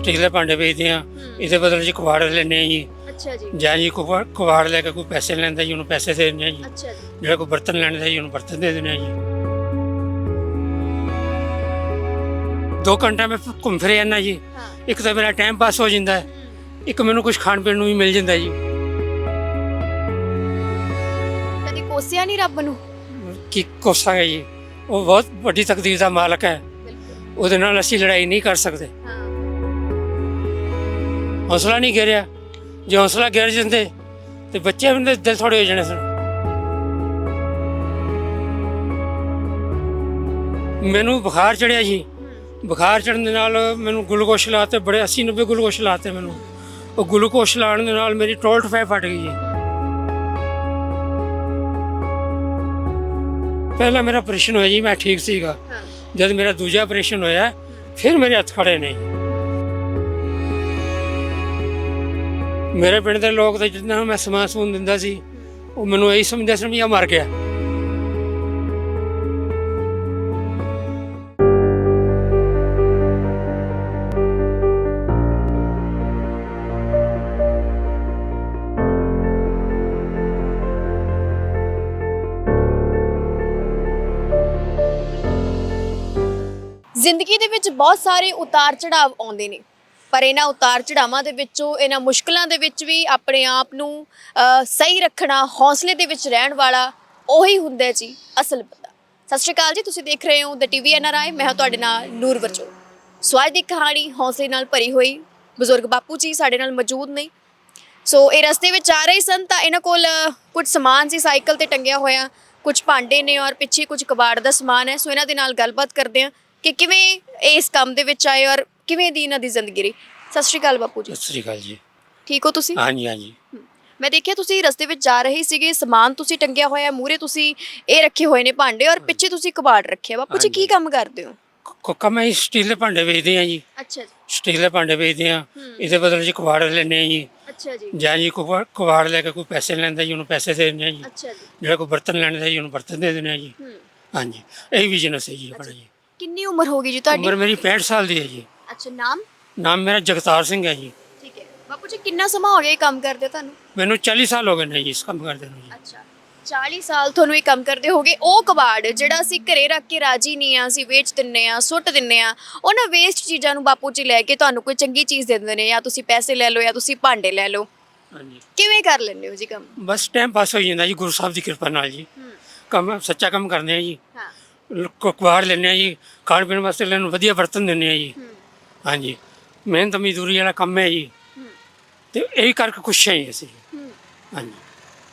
Steel ਦੇ ਭਾਂਡੇ ਵੇਚਦੇ ਆ। ਇਹਦੇ ਬਦਲੇ ਜੀ ਕੁਵਾੜ ਲੈਣੇ ਆ ਜੀ। ਅੱਛਾ ਜੀ। ਜਾਂ ਜੀ ਕੁਵਾ- ਕੁਵਾੜ ਲੈ ਕੇ ਕੋਈ ਪੈਸੇ ਲੈਂਦਾ ਜੀ ਉਹਨੂੰ ਪੈਸੇ ਦੇ ਦਿੰਦੇ ਆ ਜੀ। ਅੱਛਾ ਜੀ। ਜਿਹੜਾ ਕੋਈ ਬਰਤਨ ਲੈਂਦਾ ਜੀ ਉਹਨੂੰ ਬਰਤਨ ਦੇ ਦਿੰਦੇ ਆ ਜੀ। ਦੋ ਘੰਟੇ ਮੈਂ ਘੁੰਮ ਫਿਰ ਜਾਂਦਾ ਜੀ। ਹਾਂ। ਇੱਕ ਤਾਂ ਮੇਰਾ ਟਾਈਮ ਪਾਸ ਹੋ ਜਾਂਦਾ ਹੈ। ਇੱਕ ਮੈਨੂੰ ਕੁਝ ਖਾਣ ਪੀਣ ਨੂੰ ਵੀ ਮਿਲ ਜਾਂਦਾ ਜੀ। ਕਦੀ ਕੋਸਿਆ ਨਹੀਂ ਰੱਬ ਨੂੰ? ਕੀ ਕੋਸਾਂਗੇ ਜੀ। ਉਹ ਬਹੁਤ ਵੱਡੀ ਤਕਦੀਰ ਦਾ ਮਾਲਕ ਹੈ। ਬਿਲਕੁਲ। ਉਹਦੇ ਨਾਲ ਅਸੀਂ ਲੜਾਈ ਨਹੀਂ ਕਰ ਸਕਦੇ। ਹਾਂ। ਹੌਸਲਾ ਨਹੀਂ ਗਿਰਿਆ। ਜੇ ਹੌਸਲਾ ਗਿਰ ਜਾਂਦੇ ਤੇ ਬੱਚੇ ਵੀ ਦਿਲ ਥੋੜੇ ਹੋ ਜਾਣੇ ਸਨ ਮੈਨੂੰ ਬੁਖਾਰ ਚੜਿਆ ਜੀ। ਬੁਖਾਰ ਚੜਨ ਦੇ ਨਾਲ ਮੈਨੂੰ ਗਲੂਕੋਸ਼ ਲਾਤੇ ਬੜੇ 80 90 ਗਲੂਕੋਸ਼ ਲਾਤੇ ਮੈਨੂੰ। ਉਹ ਗਲੂਕੋਸ਼ ਲਾਉਣ ਦੇ ਨਾਲ ਮੇਰੀ ਟੋਲਟ ਫੈ ਫਟ ਗਈ ਜੀ। ਪਹਿਲਾ ਮੇਰਾ ਆਪਰੇਸ਼ਨ ਹੋਇਆ ਜੀ ਮੈਂ ਠੀਕ ਸੀਗਾ। ਜਦ ਮੇਰਾ ਦੂਜਾ ਆਪਰੇਸ਼ਨ ਹੋਇਆ ਫਿਰ ਮੇਰੇ ਹੱਥ ਖੜੇ ਨੇ। ਮੇਰੇ ਪਿੰਡ ਦੇ ਲੋਕ ਤਾਂ ਜਿੰਨਾ ਮੈਂ ਸਮਾਨ ਸਮੂਨ ਦਿੰਦਾ ਸੀ, ਉਹ ਮੈਨੂੰ ਇਹੀ ਸਮਝਦੇ ਸਨ ਵੀ ਆ ਮਰ ਗਿਆ। ਜ਼ਿੰਦਗੀ ਦੇ ਵਿੱਚ ਬਹੁਤ ਸਾਰੇ ਉਤਾਰ ਚੜਾਵ ਆਉਂਦੇ ਨੇ। ਪਰ ਇਹਨਾਂ ਉਤਾਰ ਚੜਾਵਾਂ ਦੇ ਵਿੱਚੋਂ ਇਹਨਾਂ ਮੁਸ਼ਕਲਾਂ ਦੇ ਵਿੱਚ ਵੀ ਆਪਣੇ ਆਪ ਨੂੰ ਸਹੀ ਰੱਖਣਾ ਹੌਸਲੇ ਦੇ ਵਿੱਚ ਰਹਿਣ ਵਾਲਾ ਉਹੀ ਹੁੰਦਾ ਜੀ ਅਸਲ ਬੰਦਾ। ਸਤਿ ਸ਼੍ਰੀ ਅਕਾਲ ਜੀ ਤੁਸੀਂ ਦੇਖ ਰਹੇ ਹੋ ਦ ਟੀਵੀ ਐਨਆਰਆਈ ਮੈਂ ਹਾਂ ਤੁਹਾਡੇ ਨਾਲ ਨੂਰ ਵਰਚੋ ਸੋ ਦੀ ਕਹਾਣੀ ਹੌਸਲੇ ਨਾਲ ਭਰੀ ਹੋਈ ਬਜ਼ੁਰਗ ਬਾਪੂ ਜੀ ਸਾਡੇ ਨਾਲ ਮੌਜੂਦ ਨੇ। ਸੋ ਇਹ ਰਸਤੇ ਵਿੱਚ ਆ ਰਹੇ ਸਨ ਤਾਂ ਇਹਨਾਂ ਕੋਲ ਅ, ਕੁਝ ਸਮਾਨ ਸੀ ਸਾਈਕਲ ਤੇ ਟੰਗਿਆ ਹੋਇਆ ਕੁਝ ਭਾਂਡੇ ਨੇ ਔਰ ਪਿੱਛੇ ਕੁਝ ਕਬਾੜ ਦਾ ਸਮਾਨ ਹੈ। ਸੋ ਇਹਨਾਂ ਦੇ ਨਾਲ ਗੱਲਬਾਤ ਕਰਦੇ ਹਾਂ ਕਿ ਕਿਵੇਂ ਇਸ ਕੰਮ ਦੇ ਵਿੱਚ ਆਏ ਔਰ ਕਿਵੇਂ ਦੀ ਇਹਨਾਂ ਦੀ ਜ਼ਿੰਦਗੀ ਰਹੀ? ਸਤਿ ਸ਼੍ਰੀ ਅਕਾਲ ਬਾਪੂ ਜੀ। ਸਤਿ ਸ੍ਰੀ ਅਕਾਲ ਜੀ। ਠੀਕ ਹੋ ਤੁਸੀਂ? ਹਾਂਜੀ ਹਾਂਜੀ। ਮੈਂ ਦੇਖਿਆ ਤੁਸੀਂ ਰਸਤੇ ਵਿੱਚ ਜਾ ਰਹੇ ਸੀਗੇ ਸਮਾਨ ਤੁਸੀਂ ਟੰਗਿਆ ਹੋਇਆ ਮੂਰੇ ਤੁਸੀਂ ਇਹ ਰੱਖੇ ਹੋਏ ਨੇ ਭਾਂਡੇ ਔਰ ਪਿੱਛੇ ਤੁਸੀਂ ਕਬਾੜ ਰੱਖਿਆ। ਬਾਪੂ ਜੀ ਕੀ। ਕੰਮ ਕਰਦੇ ਹੋ? ਕੋ ਕੰਮ ਅਸੀਂ ਸਟੀਲ ਦੇ ਭਾਂਡੇ ਵੇਚਦੇ ਆ ਜੀ। ਅੱਛਾ ਜੀ। ਸਟੀਲ ਦੇ ਭਾਂਡੇ ਵੇਚਦੇ ਆ ਇਹਦੇ ਬਦਲੇ ਜੀ ਕੁਵਾੜ ਲੈਣੇ ਆ ਜੀ। ਅੱਛਾ ਜੀ। ਜਾਂ ਜੀ ਕੁਵਾ- ਕੁਵਾੜ ਲੈ ਕੇ ਕੋਈ ਪੈਸੇ ਲੈਂਦਾ ਜੀ ਉਹਨੂੰ ਪੈਸੇ ਦੇ ਦਿੰਦੇ ਆ ਜੀ। ਅੱਛਾ ਜੀ। ਜਿਹੜਾ ਕੋਈ ਬਰਤਨ ਲੈਂਦਾ ਜੀ ਉਹਨੂੰ ਬਰਤਨ ਦੇ ਦਿੰਦੇ ਆ ਜੀ। ਹਾਂਜੀ। ਇਹ ਬਿਜ਼ਨਸ ਹੈ ਜੀ ਆਪਣਾ ਜੀ। ਕਿੰਨੀ ਉਮਰ ਹੋ ਗਈ ਜੀ ਤੁਹਾਡੀ? ਉਮਰ ਮੇਰੀ 65 ਸਾਲ ਦੀ ਹੈ ਜੀ। ਅੱਛਾ ਨਾਮ? ਨਾਮ ਮੇਰਾ ਜਗਤਾਰ ਸਿੰਘ ਹੈ ਜੀ। ਠੀਕ ਹੈ। ਬਾਪੂ ਜੀ ਕਿੰਨਾ ਸਮਾਂ ਹੋ ਗਿਆ ਇਹ ਕੰਮ ਕਰਦੇ ਤੁਹਾਨੂੰ? ਮੈਨੂੰ 40 ਸਾਲ ਹੋ ਗਏ ਨੇ ਜੀ ਇਸ ਕੰਮ ਕਰਦੇ ਨੂੰ ਜੀ। ਅੱਛਾ 40 ਸਾਲ ਤੁਹਾਨੂੰ ਇਹ ਕੰਮ ਕਰਦੇ ਹੋਗੇ। ਉਹ ਕਬਾੜ ਜਿਹੜਾ ਅਸੀਂ ਘਰੇ ਰੱਖ ਕੇ ਰਾਜੀ ਨਹੀਂ ਆ ਅਸੀਂ ਵੇਚ ਦਿੰਨੇ ਆ ਸੁੱਟ ਦਿੰਨੇ ਆ ਉਹਨਾਂ ਵੇਸਟ ਚੀਜ਼ਾਂ ਨੂੰ ਬਾਪੂ ਜੀ ਲੈ ਕੇ ਤੁਹਾਨੂੰ ਕੋਈ ਚੰਗੀ ਚੀਜ਼ ਦੇ ਦਿੰਦੇ ਨੇ ਜਾਂ ਤੁਸੀਂ ਪੈਸੇ ਲੈ ਲਓ ਜਾਂ ਤੁਸੀਂ ਭਾਂਡੇ ਲੈ ਲਓ। ਹਾਂਜੀ। ਕਿਵੇਂ ਕਰ ਲੈਂਦੇ ਹੋ ਜੀ ਕੰਮ? ਬਸ ਟਾਈਮ ਪਾਸ ਹੋ ਜਾਂਦਾ ਜੀ ਗੁਰੂ ਸਾਹਿਬ ਦੀ ਕਿਰਪਾ ਨਾਲ ਜੀ। ਕੰਮ ਸੱਚਾ ਕੰਮ ਕਰਦੇ ਆ ਜੀ। ਹਾਂ। ਕੁਵਾੜ ਲੈਂਦੇ ਆ ਜੀ ਖਾਣ ਪੀਣ ਵਾਸਤੇ ਲੈਣ ਵਧੀਆ ਬਰਤਨ ਦਿੰਦੇ ਆ ਜੀ। ਹਾਂਜੀ। ਮਿਹਨਤ ਮਜ਼ਦੂਰੀ ਵਾਲਾ ਕੰਮ ਹੈ ਜੀ। ਤੇ ਇਹੀ ਕਰਕੇ ਖੁਸ਼ ਹਾਂ ਜੀ ਅਸੀਂ। ਹਾਂਜੀ।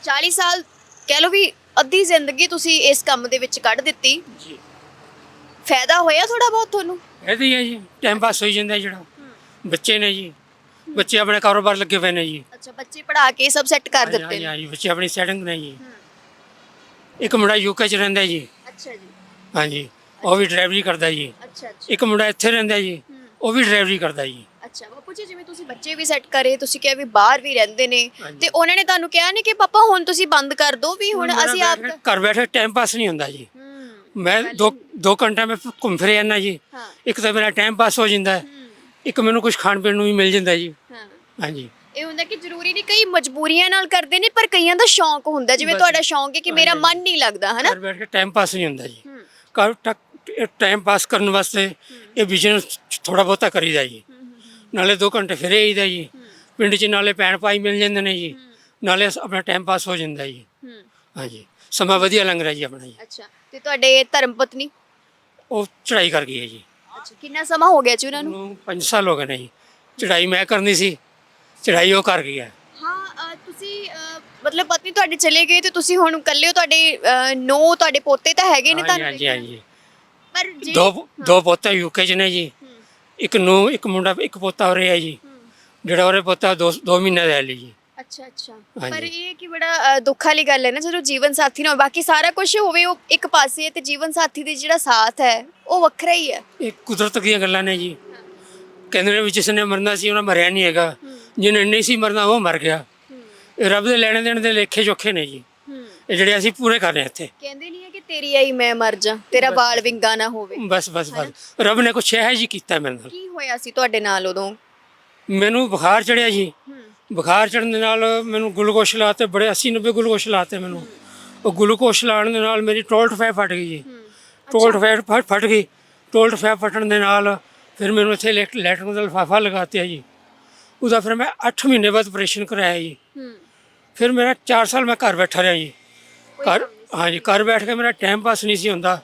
40 ਸਾਲ ਕਹਿ ਲਓ ਵੀ ਅੱਧੀ ਜ਼ਿੰਦਗੀ ਤੁਸੀਂ ਇਸ ਕੰਮ ਦੇ ਵਿੱਚ ਕੱਢ ਦਿੱਤੀ। ਜੀ। ਫਾਇਦਾ ਹੋਇਆ ਥੋੜਾ ਬਹੁਤ ਤੁਹਾਨੂੰ? ਇਹਦੀ ਹੈ ਜੀ। ਟਾਈਮ ਪਾਸ ਹੋਈ ਜਾਂਦਾ ਜਿਹੜਾ। ਬੱਚੇ ਨੇ ਜੀ। ਬੱਚੇ ਆਪਣੇ ਕਾਰੋਬਾਰ ਲੱਗੇ ਪਏ ਨੇ ਜੀ। ਅੱਛਾ ਬੱਚੇ ਪੜਾ ਕੇ ਸਭ ਸੈੱਟ ਕਰ ਦਿੱਤੇ ਹਾਂਜੀ ਨੇ। ਹਾਂਜੀ ਬੱਚੇ ਆਪਣੀ ਸੈਟਿੰਗ ਨੇ ਜੀ। ਇੱਕ ਮੁੰਡਾ ਯੂਕੇ ਚ ਰਹਿੰਦਾ ਜੀ। ਅੱਛਾ ਜੀ। ਹਾਂਜੀ। ਉਹ ਵੀ ਡਰਾਈਵਰੀ ਕਰਦਾ ਜੀ। ਅੱਛਾ ਅੱਛਾ। ਇੱਕ ਮੁੰਡਾ ਇੱਥੇ ਰਹਿੰਦਾ ਜੀ। ਉਹ ਵੀ ਡਰਾਈਵਰੀ ਕਰਦਾ ਜੀ। ਅੱਛਾ ਬਾਪੂ ਜੀ ਜਿਵੇਂ ਤੁਸੀਂ ਬੱਚੇ ਵੀ ਸੈੱਟ ਕਰੇ ਤੁਸੀਂ ਕਿਹਾ ਵੀ ਬਾਹਰ ਵੀ ਰਹਿੰਦੇ ਨੇ ਹਾਂਜੀ। ਤੇ ਉਹਨਾਂ ਨੇ ਤੁਹਾਨੂੰ ਕਿਹਾ ਨਹੀਂ ਕਿ ਪਾਪਾ ਹੁਣ ਤੁਸੀਂ ਬੰਦ ਕਰ ਦਿਓ ਵੀ ਹੁਣ ਮੇਰਾ ਅਸੀਂ ਆਪ ਬੈਠੇ- ਘਰ ਬੈਠੇ ਟਾਈਮ ਪਾਸ ਨਹੀਂ ਹੁੰਦਾ ਜੀ। ਹੂੰ ਮੈਂ ਦੋ ਦੋ ਘੰਟੇ ਮੈਂ ਘੁੰਮ ਫਿਰ ਜਾਂਦਾ ਜੀ। ਹਾਂ। ਇੱਕ ਤਾਂ ਮੇਰਾ ਟਾਈਮ ਪਾਸ ਹੋ ਜਾਂਦਾ ਹੈ। ਹੂੰ, ਇੱਕ ਮੈਨੂੰ ਕੁਝ ਖਾਣ ਪੀਣ ਨੂੰ ਵੀ ਮਿਲ ਜਾਂਦਾ ਜੀ। ਹਾਂ। ਹਾਂਜੀ। ਇਹ ਹੁੰਦਾ ਕਿ ਜ਼ਰੂਰੀ ਨਹੀਂ ਕਈ ਮਜਬੂਰੀਆਂ ਨਾਲ ਕਰਦੇ ਨੇ ਪਰ ਕਈਆਂ ਦਾ ਸ਼ੌਂਕ ਹੁੰਦਾ ਜਿਵੇਂ ਬਸ। ਤੁਹਾਡਾ ਸ਼ੌਂਕ ਹੈ ਕਿ ਮੇਰਾ। ਮਨ ਨਹੀਂ ਲੱਗਦਾ ਹਨਾ? ਘਰ ਬੈਠ ਕੇ ਟਾਈਮ ਪਾਸ ਨਹੀਂ ਹੁੰਦਾ ਜੀ। ਹੂੰ। ਘਰ ਟਾਈਮ ਪਾਸ ਕਰਨ ਵਾਸਤੇ ਇਹ ਬਿਜ਼ਨਸ ਥੋੜਾ ਬਹੁਤਾ ਕਰੀਦਾ ਜੀ। ਨਾਲੇ 2 ਘੰਟੇ ਫਿਰੇ ਆਈਦਾ ਜੀ। ਪਿੰਡ 'ਚ ਨਾਲੇ ਭੈਣ ਭਾਈ ਮਿਲ ਜਾਂਦੇ ਨੇ ਜੀ। ਨਾਲੇ ਆਪਣਾ ਟਾਈਮ ਪਾਸ ਹੋ ਜਾਂਦਾ ਜੀ। ਹੂੰ ਹਾਂਜੀ। ਸਮਾਂ ਵਧੀਆ ਲੰਘ ਰਿਹਾ ਜੀ ਆਪਣਾ ਜੀ। ਅੱਛਾ। ਤੇ ਤੁਹਾਡੇ ਧਰਮ ਪਤਨੀ? ਉਹ ਚੜਾਈ ਕਰ ਗਈ ਹੈ ਜੀ। ਅੱਛਾ। ਕਿੰਨਾ ਸਮਾਂ ਹੋ ਗਿਆ ਜੀ ਉਹਨਾਂ ਨੂੰ? ਉਹਨੂੰ 5 ਸਾਲ ਹੋ ਗਏ ਨੇ ਜੀ। ਚੜਾਈ ਮੈਂ ਕਰਨੀ ਸੀ। ਚੜਾਈ ਉਹ ਕਰ ਗਈ ਹੈ। ਤੁਸੀਂ ਮਤਲਬ ਪਤਨੀ ਤੁਹਾਡੇ ਚਲੇ ਗਏ ਤੇ ਤੁਸੀਂ ਹੁਣ ਇਕੱਲੇ ਹੋ ਤੁਹਾਡੇ ਨੋ ਤੁਹਾਡੇ ਪੋਤੇ ਤਾਂ ਹੈਗੇ ਨੇ ਤੁਹਾਨੂੰ ਹਾਂਜੀ ਹਾਂਜੀ। ਪਰ ਜੇ ਦੋ ਦੋ ਪੋਤੇ ਯੂਕੇ 'ਚ ਨੇ ਜੀ। ਹੂੰ, ਇੱਕ ਨੂੰ ਇੱਕ ਮੁੰਡਾ ਇੱਕ ਪੋਤਾ ਹੋ ਰਿਹਾ ਜੀ। ਹੂੰ। ਜਿਹੜਾ ਉਹਰੇ ਪੋਤਾ ਦੋ ਦੋ ਮਹੀਨੇ ਦਾ ਹੈ ਲਈ ਜੀ। ਅੱਛਾ ਅੱਛਾ। ਹਾਂਜੀ। ਪਰ ਇਹ ਕਿ ਬੜਾ ਅ, ਦੁੱਖ ਵਾਲੀ ਗੱਲ ਹੈ ਨਾ ਜਦੋਂ ਜੀਵਨ ਸਾਥੀ ਨਾ ਹੋਵੇ ਬਾਕੀ ਸਾਰਾ ਕੁਝ ਹੋਵੇ ਉਹ ਇੱਕ ਪਾਸੇ ਹੈ ਤੇ ਜੀਵਨ ਸਾਥੀ ਦੇ ਜਿਹੜਾ ਸਾਥ ਹੈ ਉਹ ਵੱਖਰਾ ਹੀ ਹੈ। ਇਹ ਕੁਦਰਤ ਦੀਆਂ ਗੱਲਾਂ ਨੇ ਜੀ। ਕਹਿੰਦੇ ਨੇ ਵੀ ਜਿਸ ਨੇ ਮਰਨਾ ਸੀ ਉਹਨਾਂ ਮਰਿਆ ਨਹੀਂ ਹੈਗਾ। ਜਿਹਨੇ ਨਹੀਂ ਸੀ ਮਰਨਾ ਉਹ ਮਰ ਗਿਆ। ਇਹ ਰੱਬ ਦੇ ਲੈਣੇ ਦੇਣ ਦੇ ਲੇਖੇ ਜੋਖੇ ਨੇ ਜੀ। ਹੂੰ। ਇਹ ਜਿਹੜੇ ਅਸੀਂ ਪੂਰੇ ਕਰ ਰਹੇ ਹਾਂ ਇੱਥੇ। ਕਹਿੰਦੇ ਨਹੀਂ ਤੇਰੀ ਆਈ ਮੈਂ ਮਰ ਜਾ ਤੇਰਾ ਬਾਲ ਵਿੰਗਾ ਨਾ ਹੋਵੇ। ਬਸ ਬਸ ਬਸ। ਰੱਬ ਨੇ ਕੁਛ ਇਹ ਜੀ ਕੀਤਾ ਮੇਰੇ ਨਾਲ। ਕੀ ਹੋਇਆ ਸੀ ਤੁਹਾਡੇ ਨਾਲ ਉਦੋਂ? ਮੈਨੂੰ ਬੁਖਾਰ ਚੜਿਆ ਜੀ। ਬੁਖਾਰ ਚੜਨ ਦੇ ਨਾਲ ਮੈਨੂੰ ਗਲੂਕੋਸ਼ ਲਾਤੇ ਬੜੇ 80 90 ਗਲੂਕੋਸ਼ ਲਾਤੇ ਮੈਨੂੰ। ਉਹ ਗਲੂਕੋਸ਼ ਲਾਉਣ ਦੇ ਨਾਲ ਮੇਰੀ ਟੋਲਟ ਫੈ ਫਟ ਗਈ ਜੀ। ਟੋਲਟ ਫੈ ਫਟ ਫਟ ਗਈ। ਟੋਲਟ ਫੈ ਫਟਣ ਦੇ ਨਾਲ ਫਿਰ ਮੈਨੂੰ ਇੱਥੇ ਲੈਟ- ਲੈਟਰਨ ਦਾ ਲਿਫਾਫਾ ਲਗਾਤਿਆ ਜੀ। ਉਹਦਾ ਫਿਰ ਮੈਂ 8 ਮਹੀਨੇ ਬਾਅਦ ਆਪਰੇਸ਼ਨ ਕਰਾਇਆ ਜੀ। ਫਿਰ ਮੇਰਾ 4 ਸਾਲ ਮੈਂ ਘਰ ਬੈਠਾ ਰਿਹਾ ਜੀ। ਘਰ ਹਾਂਜੀ ਘਰ ਬੈਠ ਕੇ ਮੇਰਾ ਟਾਈਮ ਪਾਸ ਨਹੀਂ ਸੀ ਹੁੰਦਾ।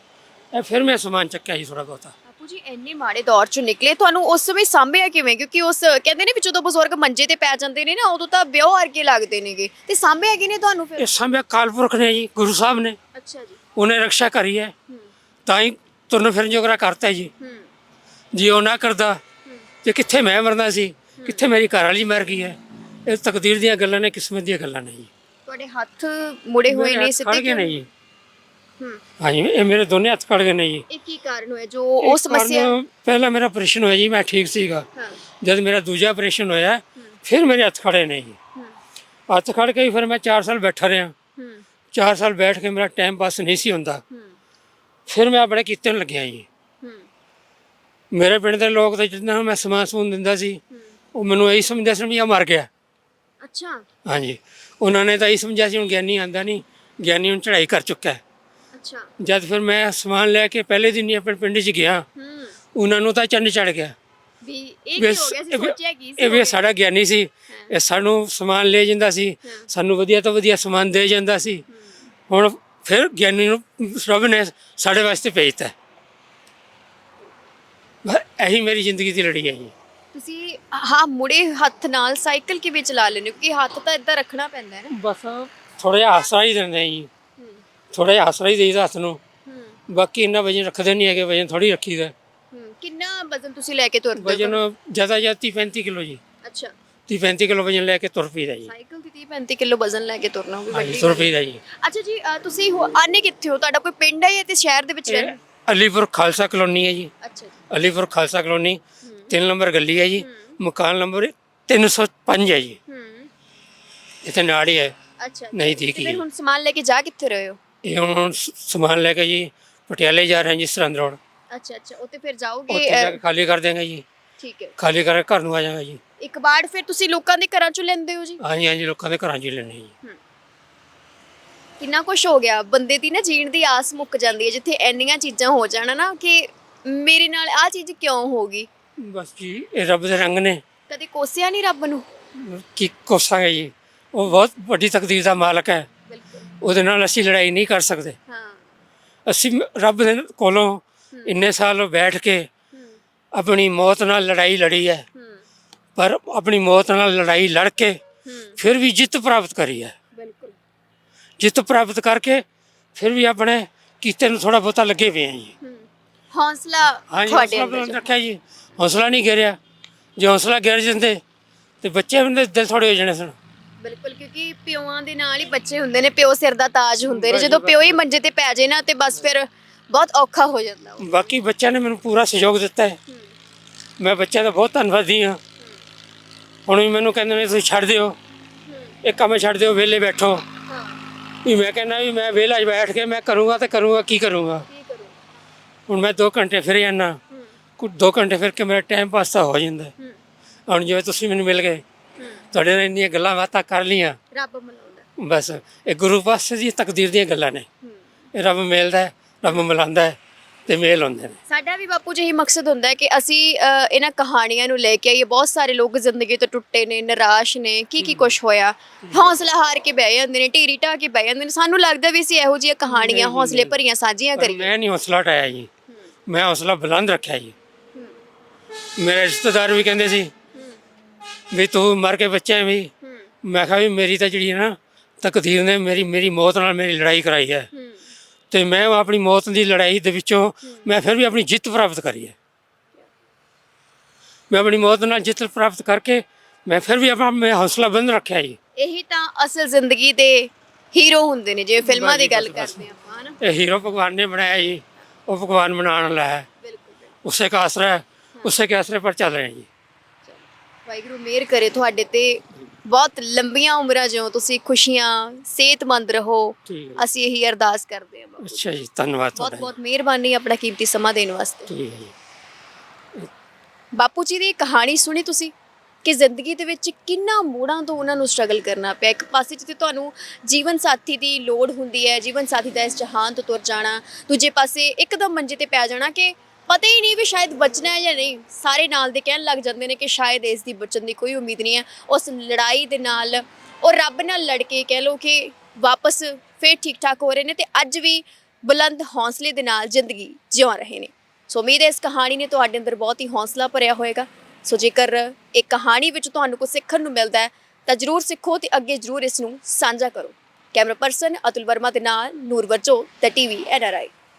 ਇਹ ਫਿਰ ਮੈਂ ਸਮਾਨ ਚੱਕਿਆ ਜੀ ਥੋੜਾ ਬਹੁਤਾ। ਬਾਪੂ ਜੀ ਇੰਨੇ ਮਾੜੇ ਦੌਰ ਚੋਂ ਨਿਕਲੇ। ਤੁਹਾਨੂੰ ਉਸ ਸਮੇਂ ਸਾਂਭਿਆ ਕਿਵੇਂ? ਕਿਉਂਕਿ ਉਸ ਕਹਿੰਦੇ ਨੇ ਵੀ ਜਦੋਂ ਬਜ਼ੁਰਗ ਮੰਜੇ ਤੇ ਪੈ ਜਾਂਦੇ ਨੇ ਨਾ ਉਦੋਂ ਤਾਂ ਵਿਆਹ ਵਰਗੇ ਲੱਗਦੇ ਨੇਗੇ। ਤੇ ਸਾਂਭਿਆ ਕਿਨੇ ਤੁਹਾਨੂੰ ਫਿਰ? ਇਹ ਸਾਂਭਿਆ ਕਾਲਪੁਰਖ ਨੇ ਜੀ ਗੁਰੂ ਸਾਹਿਬ ਨੇ। ਅੱਛਾ ਜੀ। ਉਹਨੇ ਰੱਖਿਆ ਕਰੀ ਹੈ। ਤਾਂ ਹੀ ਤੁਰਨ ਫਿਰਨ ਜੋਗਰਾ ਕਰਤਾ ਜੀ। ਹੂੰ। ਜੇ ਉਹ ਨਾ ਕਰਦਾ ਤੇ ਕਿੱਥੇ ਮੈਂ ਮਰਨਾ ਸੀ? ਕਿੱਥੇ ਮੇਰੀ ਘਰ ਵਾਲੀ ਮਰ ਗਈ ਹੈ? ਇਹ ਤਕਦੀਰ ਦੀਆਂ ਗੱਲਾਂ ਨੇ ਕਿਸਮਤ ਦੀਆਂ ਗੱਲਾਂ ਨੇ ਜੀ। ਤੁਹਾਡੇ ਹੱਥ ਮੁੜੇ ਹੋਏ ਨੇ ਸਿੱਧੇ ਕਿਉਂ? ਨੇ ਜੀ। ਹੂੰ। ਇਹ ਮੇਰੇ ਦੋਨੇ ਹੱਥ ਖੜ ਗਏ ਨੇ ਜੀ। ਇਹ ਕੀ ਕਾਰਨ ਹੋਇਆ? ਜੋ ਉਹ ਸਮੱਸਿਆ ਪਹਿਲਾ ਮੇਰਾ ਆਪਰੇਸ਼ਨ ਹੋਇਆ ਜੀ ਮੈਂ ਠੀਕ ਸੀਗਾ। ਹਾਂ। ਜਦ ਮੇਰਾ ਦੂਜਾ ਆਪਰੇਸ਼ਨ ਹੋਇਆ ਫਿਰ ਮੇਰੇ ਹੱਥ ਖੜੇ ਨੇ ਜੀ। ਹੂੰ। ਹੱਥ ਖੜ ਕੇ ਫਿਰ ਮੈਂ 4 ਸਾਲ ਬੈਠਾ ਰਿਹਾ। ਹੂੰ। 4 ਸਾਲ ਬੈਠ ਕੇ ਮੇਰਾ ਟਾਈਮ ਪਾਸ ਨਹੀਂ ਸੀ ਹੁੰਦਾ। ਹੂੰ। ਫਿਰ ਮੈਂ ਆਪਣੇ ਕੀਤੇ ਨੂੰ ਲੱਗਿਆ ਜੀ। ਹੂੰ। ਮੇਰੇ ਪਿੰਡ ਦੇ ਲੋਕ ਤੇ ਜਿੰਨਾ ਮੈਂ ਸਮਾਨ ਸਮੂਨ ਦਿੰਦਾ ਸੀ ਉਹ ਮੈਨੂੰ ਇਹੀ ਸਮਝਦੇ ਸੀ ਵੀ ਆ ਮਰ ਗਿਆ। ਅੱਛਾ। ਹਾਂਜੀ। ਉਹਨਾਂ ਨੇ ਤਾਂ ਇਹੀ ਸਮਝਿਆ ਸੀ ਹੁਣ ਗਿਆਨੀ ਆਂਦਾ ਨਹੀਂ ਗਿਆਨੀ ਹੁਣ ਚੜ੍ਹਾਈ ਕਰ ਚੁੱਕਾ ਹੈ। ਅੱਛਾ। ਜਦ ਫਿਰ ਮੈਂ ਸਮਾਨ ਲੈ ਕੇ ਪਹਿਲੇ ਦਿਨ ਹੀ ਆਪਣੇ ਪਿੰਡ 'ਚ ਗਿਆ ਹੂੰ। ਉਹਨਾਂ ਨੂੰ ਤਾਂ ਚੰਨ ਚੜ ਗਿਆ। ਵੀ ਇਹ ਕੀ ਹੋ ਗਿਆ ਸੀ? ਸੋਚਿਆ ਕੀ ਸੀ ਇਹ ਵੀ ਸਾਡਾ ਗਿਆਨੀ ਸੀ। ਇਹ ਸਾਨੂੰ ਸਮਾਨ ਲੈ ਜਾਂਦਾ ਸੀ। ਸਾਨੂੰ ਵਧੀਆ ਤੋਂ ਵਧੀਆ ਸਮਾਨ ਦੇ ਜਾਂਦਾ ਸੀ। ਹੁਣ ਫਿਰ ਗਿਆਨੀ ਨੂੰ ਰੱਬ ਨੇ ਸਾਡੇ ਵਾਸਤੇ ਭੇਜਤਾ। ਬਸ ਇਹੀ ਮੇਰੀ ਜ਼ਿੰਦਗੀ ਦੀ ਲੜੀ ਹੈ ਜੀ। ਤੁਸੀਂ ਹਾਂ ਮੁੜੇ ਹੱਥ ਨਾਲ ਸਾਈਕਲ ਕਿਵੇਂ ਚਲਾ ਲੈਂਦੇ ਹੋ? ਕਿ ਹੱਥ ਤਾਂ ਇਦਾਂ ਰੱਖਣਾ ਪੈਂਦਾ ਹੈ ਨਾ। ਬਸ ਥੋੜਾ ਜਿਹਾ ਆਸਰਾ ਹੀ ਦਿੰਦੇ ਜੀ। ਥੋੜਾ ਜਿਹਾ ਆਸਰਾ ਹੀ ਦੇਈਦਾ ਹੱਥ ਨੂੰ। ਬਾਕੀ ਇੰਨਾ ਵਜਨ ਰੱਖਦੇ ਨਹੀਂ ਹੈਗੇ ਵਜਨ ਥੋੜੀ ਰੱਖੀਦਾ। ਹੂੰ। ਕਿੰਨਾ ਵਜ਼ਨ ਤੁਸੀਂ ਲੈ ਕੇ ਤੁਰਦੇ ਹੋ? ਵਜਨ ਜ਼ਿਆਦਾ ਜਾਂ 30 35 ਕਿਲੋ ਜੀ। ਅੱਛਾ। 30 35 ਕਿਲੋ ਵਜਨ ਲੈ ਕੇ ਤੁਰ ਪਈਦਾ ਜੀ। ਸਾਈਕਲ ਦੀ 30 35 ਕਿਲੋ ਵਜ਼ਨ ਲੈ ਕੇ ਤੁਰਨਾ ਉਹ ਵੀ ਹਾਂਜੀ ਵੱਡੀ ਤੁਰ। ਪਈਦਾ ਜੀ। ਅੱਛਾ ਜੀ ਅ, ਤੁਸੀਂ ਹੋ- ਆਨੇ ਕਿੱਥੇ ਹੋ? ਤੁਹਾਡਾ ਕੋਈ ਪਿੰਡ ਹੈ ਜਾਂ ਤੇ ਸ਼ਹਿਰ ਦੇ ਵਿੱਚ ਇਹ ਰਹਿੰਦੇ? ਅਲੀਪੁਰ ਖਾਲਸਾ ਕਲੋਨੀ ਹੈ ਜੀ। ਅੱਛਾ ਜੀ। ਅਲੀਪੁਰ ਖਾਲਸਾ ਕਲੋਨੀ। 3 ਨੰਬਰ ਗਲੀ ਹੈ ਜੀ ਮਕਾਨ ਨੰਬਰ 305 ਹੈ ਜੀ। ਹੂੰ। ਇੱਥੇ ਨਾਲ ਹੀ ਹੈ। ਅੱਛਾ ਨਹੀਂ ਠੀਕ ਫਿਰ ਜੀ ਹੁਣ ਸਮਾਨ ਲੈ ਕੇ ਜਾ ਕਿੱਥੇ ਰਹੇ ਹੋ? ਇਹ ਹੁਣ ਸ- ਸਮਾਨ ਲੈ ਕੇ ਜੀ ਪਟਿਆਲੇ ਜਾ ਰਹੇ ਹਾਂ ਜੀ ਸਰਹੰਦ ਰੋਡ। ਅੱਛਾ ਅੱਛਾ ਉੱਥੇ ਫਿਰ ਉੱਥੇ ਜਾਓਗੇ ਜਾ ਅ, ਕੇ ਖਾਲੀ ਕਰ ਦੇਂਗੇ ਜੀ। ਠੀਕ ਹੈ। ਖਾਲੀ ਕਰਕੇ ਘਰ ਨੂੰ ਆ ਜਾਵਾਂਗਾ ਜੀ। ਇੱਕ ਵਾਰ ਫਿਰ ਤੁਸੀਂ ਲੋਕਾਂ ਦੇ ਘਰਾਂ ਚੋਂ ਲੈਂਦੇ ਹੋ ਜੀ? ਹਾਂਜੀ ਹਾਂਜੀ ਲੋਕਾਂ ਦੇ ਘਰਾਂ 'ਚ ਹੀ ਲੈਣੇ ਜੀ। ਕਿੰਨਾ ਕੁਝ ਹੋ ਗਿਆ ਬੰਦੇ ਦੀ ਨਾ ਜੀਣ ਦੀ ਆਸ ਮੁੱਕ ਜਾਂਦੀ ਹੈ ਜਿੱਥੇ ਇੰਨੀਆਂ ਚੀਜ਼ਾਂ ਹੋ ਜਾਣ ਨਾ ਕਿ ਮੇਰੇ ਨਾਲ ਆ ਚੀਜ਼ ਕਿਉਂ ਹੋ ਗਈ? ਬਸ ਜੀ ਇਹ ਰੱਬ ਦੇ ਰੰਗ ਨੇ। ਕਦੇ ਕੋਸਿਆ ਨਹੀਂ ਰੱਬ ਨੂੰ? ਕੀ ਕੋਸਾਂਗੇ ਜੀ? ਉਹ ਬਹੁਤ ਵੱਡੀ ਤਕਦੀਰ ਦਾ ਮਾਲਕ ਹੈ। ਬਿਲਕੁਲ। ਉਹਦੇ ਨਾਲ ਅਸੀਂ ਲੜਾਈ ਨਹੀਂ ਕਰ ਸਕਦੇ। ਹਾਂ। ਅਸੀਂ ਰੱਬ ਦੇ ਕੋਲੋਂ ਇੰਨੇ ਸਾਲ ਬੈਠ ਕੇ ਆਪਣੀ ਮੌਤ ਨਾਲ ਲੜਾਈ ਲੜੀ ਹੈ। ਪਰ ਆਪਣੀ ਮੌਤ ਨਾਲ ਲੜਾਈ ਲੜ ਕੇ ਫਿਰ ਵੀ ਜਿੱਤ ਪ੍ਰਾਪਤ ਕਰੀ ਹੈ। ਬਿਲਕੁਲ। ਜਿੱਤ ਪ੍ਰਾਪਤ ਕਰਕੇ ਫਿਰ ਵੀ ਆਪਣੇ ਕੀਤੇ ਨੂੰ ਥੋੜਾ ਬਹੁਤਾ ਲੱਗੇ ਪਏ ਹਾਂ ਜੀ। ਹੌਸਲਾ ਤੁਹਾਡੇ ਅੰਦਰ ਰੱਖਿਆ ਜੀ। ਹੌਸਲਾ ਨਹੀਂ ਗਿਰਿਆ। ਜੇ ਹੌਸਲਾ ਗਿਰ ਜਾਂਦੇ ਤੇ ਬੱਚੇ ਹੁੰਦੇ ਦਿਲ ਥੋੜੇ ਹੋ ਜਾਣੇ ਸਨ ਬਿਲਕੁਲ ਕਿਉਂਕਿ ਪਿਓਾਂ ਦੇ ਨਾਲ ਹੀ ਬੱਚੇ ਹੁੰਦੇ ਨੇ ਪਿਓ ਸਿਰ ਦਾ ਤਾਜ ਹੁੰਦੇ ਨੇ। ਜਦੋਂ। ਪਿਓ ਹੀ ਮੰਜੇ ਤੇ ਪੈ ਜੇ ਨਾ ਤੇ ਬਸ ਫਿਰ ਬਹੁਤ ਔਖਾ ਹੋ ਜਾਂਦਾ ਬਾਕੀ ਬੱਚਿਆਂ ਨੇ ਮੈਨੂੰ ਪੂਰਾ ਸਹਿਯੋਗ ਦਿੱਤਾ ਹੈ। ਮੈਂ ਬੱਚਿਆਂ ਦਾ ਬਹੁਤ ਧੰਨਵਾਦੀ ਹਾਂ। ਹੁਣ ਵੀ ਮੈਨੂੰ ਕਹਿੰਦੇ ਨੇ ਤੁਸੀਂ ਛੱਡ ਦਿਓ। ਇਹ ਕੰਮ ਛੱਡ ਦਿਓ ਵਿਹਲੇ ਬੈਠੋ। ਵੀ ਮੈਂ ਕਹਿੰਦਾ ਵੀ ਮੈਂ ਵਿਹਲਾ ਬੈਠ ਕੇ ਮੈਂ ਕਰੂੰਗਾ ਤੇ ਕਰੂੰਗਾ ਕੀ ਕਰੂੰਗਾ? ਹੁਣ ਮੈਂ 2 ਘੰਟੇ ਫਿਰ ਜਾਣਾ ਕੁਝ 2 ਘੰਟੇ ਫਿਰ ਕੇ ਮੇਰਾ ਟਾਈਮ ਪਾਸ ਤਾਂ ਹੋ ਜਾਂਦਾ। ਹੈ। ਹੁਣ ਜਿਵੇਂ ਤੁਸੀਂ ਮੈਨੂੰ ਮਿਲ ਗਏ ਤੁਹਾਡੇ ਨਾਲ ਇੰਨੀਆਂ ਗੱਲਾਂ ਬਾਤਾਂ ਕਰ ਲੀਆਂ ਰੱਬ ਮਨਾਉਂਦਾ ਬਸ ਇਹ ਗੁਰੂ ਪਾਸੇ ਦੀ ਤਕਦੀਰ ਦੀਆਂ ਗੱਲਾਂ ਨੇ। ਇਹ ਰੱਬ ਮਿਲਦਾ ਹੈ ਰੱਬ ਮਿਲਾਉਂਦਾ ਹੈ ਤੇ ਮੇਲ ਹੁੰਦੇ ਨੇ। ਸਾਡਾ ਵੀ ਬਾਪੂ ਜੀ ਇਹੀ ਮਕਸਦ ਹੁੰਦਾ ਹੈ ਕਿ ਅਸੀਂ ਅ, ਇਹਨਾਂ ਕਹਾਣੀਆਂ ਨੂੰ ਲੈ ਕੇ ਆਈਏ। ਬਹੁਤ ਸਾਰੇ ਲੋਕ ਜ਼ਿੰਦਗੀ ਤੋਂ ਟੁੱਟੇ ਨੇ ਨਿਰਾਸ਼ ਨੇ ਕੀ ਕੀ ਕੁਝ ਹੋਇਆ। ਹੌਸਲਾ ਹਾਰ ਕੇ ਬਹਿ ਜਾਂਦੇ ਨੇ ਢੀਰੀ ਢਾ ਕੇ ਬਹਿ ਜਾਂਦੇ ਨੇ। ਸਾਨੂੰ ਲੱਗਦਾ ਵੀ ਅਸੀਂ ਇਹੋ ਜਿਹੀਆਂ ਕਹਾਣੀਆਂ ਹੌਸਲੇ ਭਰੀਆਂ ਸਾਂਝੀਆਂ ਪਰ ਕਰੀਏ। ਮੈਂ ਨਹੀਂ ਹੌਸਲਾ ਉਠਾਇਆ ਜੀ। ਮੈਂ ਹੌਸਲਾ ਬੁਲੰਦ ਰੱਖਿਆ ਜੀ। ਮੇਰੇ ਰਿਸ਼ਤੇਦਾਰ ਵੀ ਕਹਿੰਦੇ ਸੀ ਵੀ ਤੂੰ ਮਰ ਕੇ ਬੱਚਾ ਵੀ। ਮੈਂ ਕਿਹਾ ਵੀ ਮੇਰੀ ਤਾਂ ਜਿਹੜੀ ਨਾ ਤਕਦੀਰ ਨੇ ਮੇਰੀ ਮੇਰੀ ਮੌਤ ਨਾਲ ਮੇਰੀ ਲੜਾਈ ਕਰਾਈ ਹੈ। ਤੇ ਮੈਂ ਆਪਣੀ ਮੌਤ ਦੀ ਲੜਾਈ ਦੇ ਵਿੱਚੋਂ ਮੈਂ ਫਿਰ ਵੀ ਆਪਣੀ ਜਿੱਤ ਪ੍ਰਾਪਤ ਕਰੀ ਹੈ। ਮੈਂ ਆਪਣੀ ਮੌਤ ਨਾਲ ਜਿੱਤ ਪ੍ਰਾਪਤ ਕਰਕੇ ਮੈਂ ਫਿਰ ਵੀ ਆਪਣਾ ਮੈਂ ਹੌਸਲਾ ਬੰਦ ਰੱਖਿਆ ਜੀ। ਇਹੀ ਤਾਂ ਅਸਲ ਜ਼ਿੰਦਗੀ ਦੇ ਹੀਰੋ ਹੁੰਦੇ ਨੇ ਜੇ ਫਿਲਮਾਂ ਦੀ ਗੱਲ ਕਰਦੇ ਆਪਾਂ ਇਹ ਹੀਰੋ ਭਗਵਾਨ ਨੇ ਬਣਾਇਆ ਜੀ ਉਹ ਭਗਵਾਨ ਬਣਾਉਣ ਵਾਲਾ ਬਿਲਕੁਲ ਉਸੇ ਦਾ ਹੈ। ਉਸੇ ਕੇ ਪਰ ਚੱਲ ਰਹੇ ਹਾਂ ਜੀ। ਵਾਹਿਗੁਰੂ ਮਿਹਰ ਕਰੇ ਤੁਹਾਡੇ ਤੇ। ਬਹੁਤ ਲੰਬੀਆਂ ਉਮਰਾਂ ਜਿਉ ਤੁਸੀਂ ਖੁਸ਼ੀਆਂ ਸਿਹਤਮੰਦ ਰਹੋ। ਅਸੀਂ ਇਹੀ ਅਰਦਾਸ ਕਰਦੇ ਹਾਂ ਬਾਬਾ। ਅੱਛਾ ਜੀ ਧੰਨਵਾਦ ਤੁਹਾਡਾ ਬਹੁਤ ਮਿਹਰਬਾਨੀ ਆਪਣਾ ਕੀਮਤੀ ਸਮਾਂ ਦੇਣ ਵਾਸਤੇ। ਜੀ। ਬਾਪੂ ਜੀ ਦੀ ਕਹਾਣੀ ਸੁਣੀ ਤੁਸੀਂ? ਕਿ ਜ਼ਿੰਦਗੀ ਦੇ ਵਿੱਚ ਕਿੰਨਾ ਮੋੜਾਂ ਤੋਂ ਉਹਨਾਂ ਨੂੰ ਸਟਰਗਲ ਕਰਨਾ ਪਿਆ। ਇੱਕ ਪਾਸੇ ਜਿੱਥੇ ਤੁਹਾਨੂੰ ਜੀਵਨ ਸਾਥੀ ਦੀ ਲੋੜ ਹੁੰਦੀ ਹੈ ਜੀਵਨ ਸਾਥੀ ਦਾ ਇਸ ਜਹਾਨ ਤੋਂ ਤੁਰ ਜਾਣਾ। ਦੂਜੇ ਪਾਸੇ ਇੱਕਦਮ ਮੰਜੇ ਤੇ ਪੈ ਜਾਣਾ ਕਿ ਪਤਾ ਹੀ ਨਹੀਂ ਵੀ ਸ਼ਾਇਦ ਬਚਣਾ ਹੈ ਜਾਂ ਨਹੀਂ। ਸਾਰੇ ਨਾਲ ਦੇ ਕਹਿਣ ਲੱਗ ਜਾਂਦੇ ਨੇ ਕਿ ਸ਼ਾਇਦ ਇਸ ਦੀ ਬਚਣ ਦੀ ਕੋਈ ਉਮੀਦ ਨਹੀਂ ਹੈ। ਉਸ ਲੜਾਈ ਦੇ ਨਾਲ ਉਹ ਰੱਬ ਨਾਲ ਲੜ ਕੇ ਕਹਿ ਲਓ ਕਿ ਵਾਪਸ ਫੇਰ ਠੀਕ ਠਾਕ ਹੋ ਰਹੇ ਨੇ ਤੇ ਅੱਜ ਵੀ ਬੁਲੰਦ ਹੌਸਲੇ ਦੇ ਨਾਲ ਜ਼ਿੰਦਗੀ ਜਿਉਂ ਰਹੇ ਨੇ। ਸੋ ਉਮੀਦ ਹੈ ਇਸ ਕਹਾਣੀ ਨੇ ਤੁਹਾਡੇ ਅੰਦਰ ਬਹੁਤ ਹੀ ਹੌਸਲਾ ਭਰਿਆ ਹੋਵੇਗਾ ਸੋ ਜੇਕਰ ਇਹ ਕਹਾਣੀ ਵਿੱਚ ਤੁਹਾਨੂੰ ਕੁਝ ਸਿੱਖਣ ਨੂੰ ਮਿਲਦਾ ਹੈ, ਤਾਂ ਜਰੂਰ ਸਿੱਖੋ ਤੇ ਅੱਗੇ ਜਰੂਰ ਇਸ ਨੂੰ ਸਾਂਝਾ ਕਰੋ। ਕੈਮਰਾ ਪਰਸਨ ਅਤੁਲ ਵਰਮਾ ਦੇ ਨਾਲ ਨੂਰ ਵਰਜੋ ਤੇ ਟੀਵੀ ਐਨਆਰਆਈ